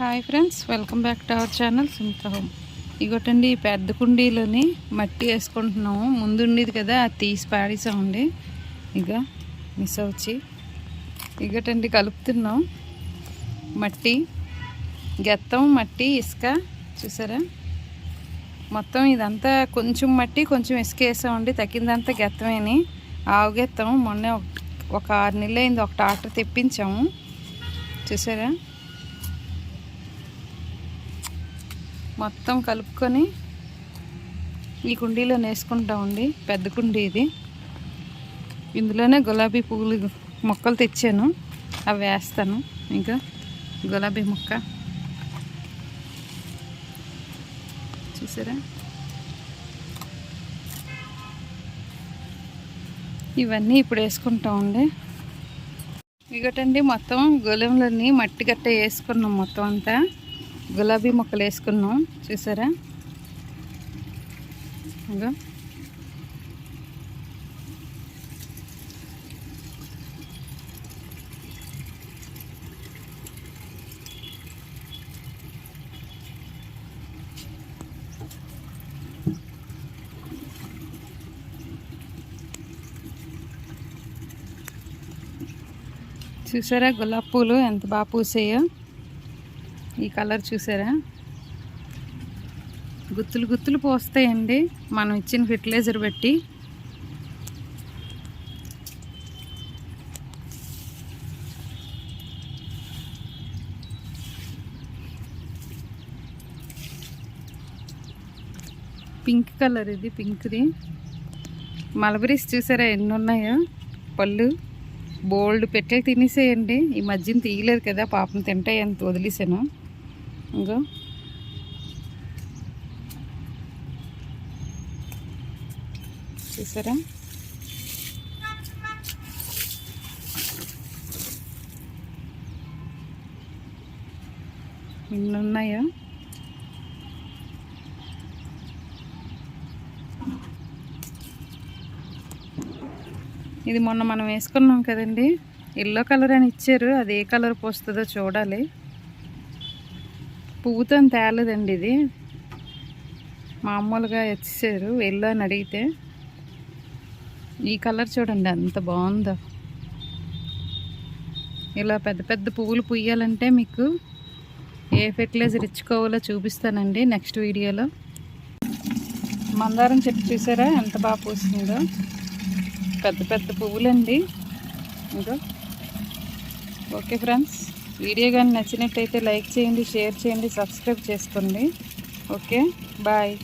Hi friends welcome back to our channel Sumitha home. ఇగోటండి ఈ పెద్ద కుండీలోని మట్టి వేసుకుంటున్నాము. ముందు ఉండేది కదా అది తీసి పాడేసామండి ఇక మిస్ వచ్చి ఇగటండి కలుపుతున్నాం. మట్టి గెత్తం మట్టి ఇసుక చూసారా? మొత్తం ఇదంతా కొంచెం మట్టి కొంచెం ఇసుక వేసామండి. తగ్గిందంతా గెత్తమేని. ఆవు గెత్తం మొన్న ఒక- ఒక ఆరు నెలలు అయింది ఒక ఆర్డర్ తెప్పించాము. చూసారా? మొత్తం కలుపుకొని ఈ కుండీలో వేసుకుంటామండి పెద్ద కుండీ ఇది. ఇందులోనే గులాబీ పువ్వులు మొక్కలు తెచ్చాను. అవి వేస్తాను. ఇంకా గులాబీ మొక్క. చూసారా? ఇవన్నీ ఇప్పుడు వేసుకుంటామండి ఇగటండి మొత్తం గులంలోని మట్టి గట్ట వేసుకున్నాం మొత్తం అంతా. గులాబీ మొక్కలు వేసుకున్నాం. చూసారా? ఇంకా చూసారా? గులాబీ పూలు ఎంత బాగా పూసాయో. ఈ కలర్ చూసారా? గుత్తులు గుత్తులు పోస్తాయండి. మనం ఇచ్చిన ఫెర్టిలైజర్ బట్టి. పింక్ కలర్ ఇది పింక్ది. మలబరీస్ చూసారా ఎన్ని ఉన్నాయో పళ్ళు. బోల్డ్ పెట్టెలు తినేసేయండి. ఈ మధ్యన తీయలేదు కదా పాపం తింటాయి అంత వదిలేసాను. ఇంకా? చూసారా? ఎన్ని ఉన్నాయా? ఇది మొన్న మనం వేసుకున్నాం కదండి. ఎల్లో కలర్ అని ఇచ్చారు. అది ఏ కలర్ పోస్తుందో చూడాలి. పువ్వుతో తేలేదండి ఇది. మామూలుగా ఇచ్చారు వెళ్ళని అని అడిగితే ఈ కలర్ చూడండి ఎంత బాగుందో. ఇలా పెద్ద పెద్ద పువ్వులు పుయ్యాలంటే మీకు ఏ ఫెర్టిలైజర్ ఇచ్చుకోవాలో చూపిస్తానండి నెక్స్ట్ వీడియోలో. మందారం చెట్టు చూసారా? ఎంత బాగా పూస్తుందో. పెద్ద పెద్ద పువ్వులండి. ఇంకా ఓకే ఫ్రెండ్స్. వీడియో కానీ నచ్చినట్టయితే లైక్ చేయండి షేర్ చేయండి సబ్స్క్రైబ్ చేసుకోండి. Okay bye.